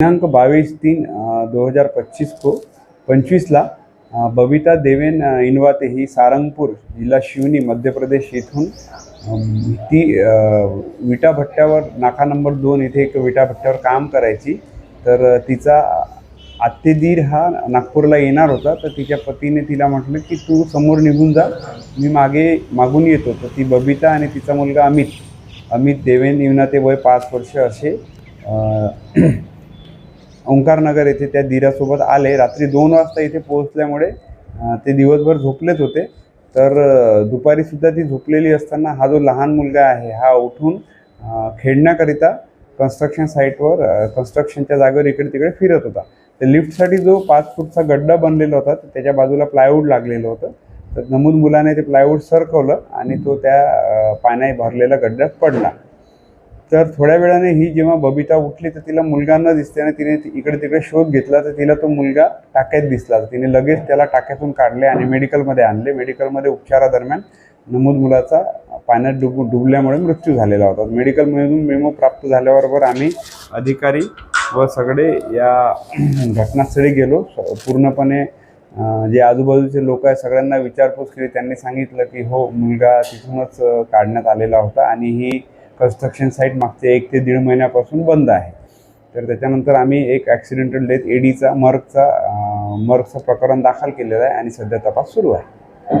दिनांक बाईस तीन दो हजार पच्चीस को पंचवीसला बबिता देवेन इनवाते ही सारंगपूर जिल्हा शिवनी मध्य प्रदेश येथून ती विटाभट्ट्यावर विटा भट्ट्यावर नाका नंबर दोन इथे एक विटा भट्ट्यावर काम करायची. तर तिचा आत्तेदीर हा नागपूरला येणार होता. तर तिच्या पतीने तिला म्हटलं की तू समोर निघून जा. मी मागे मागून येतो. तर ती बबिता आणि तिचा मुलगा अमित अमित देवेन इवनाते वय पाच वर्ष असे ओंकारनगर येथे त्या दिरासोबत आले. रात्री दोन वाजता इथे पोहोचल्यामुळे ते दिवसभर झोपलेच होते. तर दुपारीसुद्धा ती झोपलेली असताना हा जो लहान मुलगा आहे हा उठून खेळण्याकरिता कन्स्ट्रक्शन साईटवर कन्स्ट्रक्शनच्या जागेवर इकडे तिकडे फिरत होता. तर लिफ्टसाठी जो पाच फूटचा गड्डा बनलेला होता त्याच्या बाजूला प्लायवूड लागलेलं होतं. तर नमूद मुलाने ते प्लायवूड सरकवलं आणि तो त्या पाण्याने भरलेल्या गड्ड्यात पडला. तर थोड्या वेळाने ही जेव्हा बबिता उठली तर तिला मुलगा न दिसल्याने तिने इकडे तिकडे शोध घेतला तर तिला तो मुलगा टाक्यात दिसला. तिने लगेच त्याला टाक्यातून काढले आणि मेडिकलमध्ये आणले. मेडिकलमध्ये उपचारादरम्यान नमूद मुलाचा पाण्यात डुब डुबल्यामुळे मृत्यू झालेला होता. मेडिकलमधून मेमो प्राप्त झाल्याबरोबर आम्ही अधिकारी व सगळे या घटनास्थळी गेलो. स- पूर्णपणे जे आजूबाजूचे लोक आहे सगळ्यांना विचारपूस केली. त्यांनी सांगितलं की हो मुलगा तिथूनच काढण्यात आलेला होता आणि ही कन्स्ट्रक्शन साईट मागचे एक ते दीड महिन्यापासून बंद आहे. तर त्याच्यानंतर आम्ही एक ॲक्सिडेंटल डेथ एडीचा मर्गचा मर्गचं प्रकरण दाखल केलेलं आहे आणि सध्या तपास सुरू आहे.